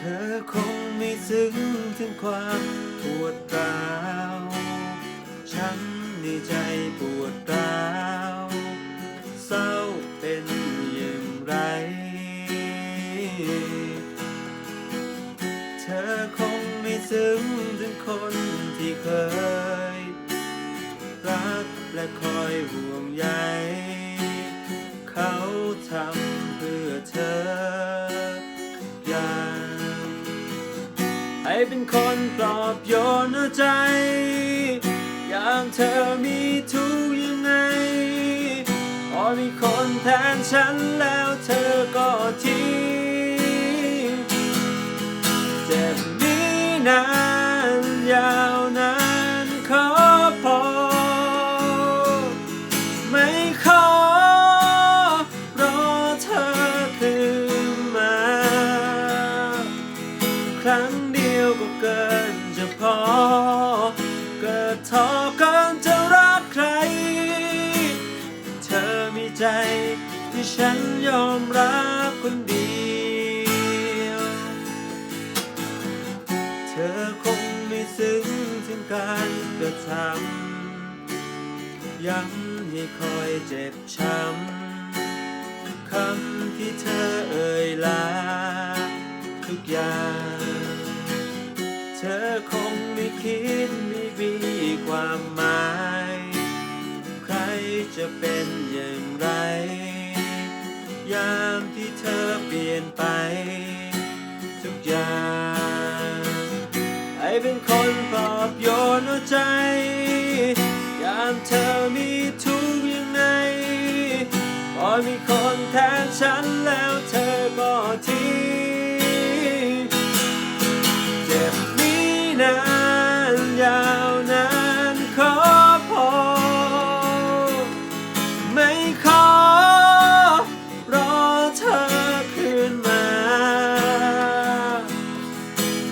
ธอคงไม่ซึ้งถึงความปวดร้าวช้ำในใจปวดร้าวเศร้าเป็นอย่างไร เธอคงไม่ซึ้งถึงคนที่เคย รักและคอยห่วงใย เขาทำ เป็นคนปลอบโยนหัวใจ อย่างเธอมีทุกยังไง พอมีคนแทนฉันแล้วเธอก็ทิ้งเจ็บนี้นานยาวนาน เกินจะพอ เกิดท้อเกินจะรักใคร เธอมีใจที่ฉันยอมรับคนเดียว เธอคงไม่ซึ้งถึงการกระทำย้ำให้คอยเจ็บช้ำคำที่เธอเอ่ยลา คิดไม่มีความหมาย ใครจะเป็นอย่างไร ยามที่เธอเปลี่ยนไป ทุกอย่างให้เป็นคนปลอบโยนหัวใจ ยามเธอมีทุกข์ยังไงพอมีคนแทนฉันแล้วเธอ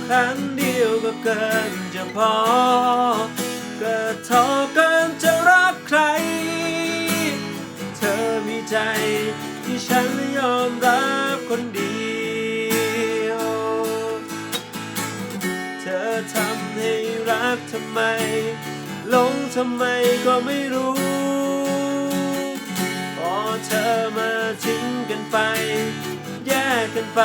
ครั้งเดียวก็เกินจะพอเกิดท้อเกินจะรักใคร เธอมีใจที่ฉันยอมรับคนเดียว เธอทำให้รักทำไมหลงทำไมก็ไม่รู้ พอเธอมาทิ้งกันไป แยกกันไป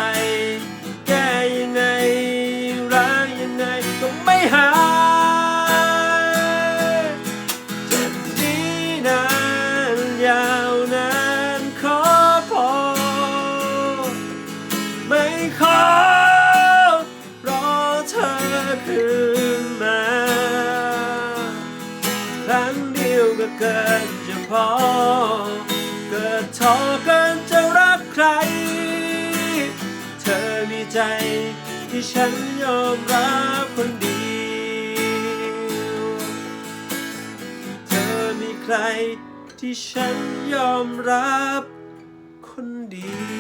ครั้งเดียวก็เกินจะพอ เกิดท้อเกินจะรักใคร เธอมีใจที่ฉันยอมรับคนเดียวเธอมีใครที่ฉันยอมรับคนเดียว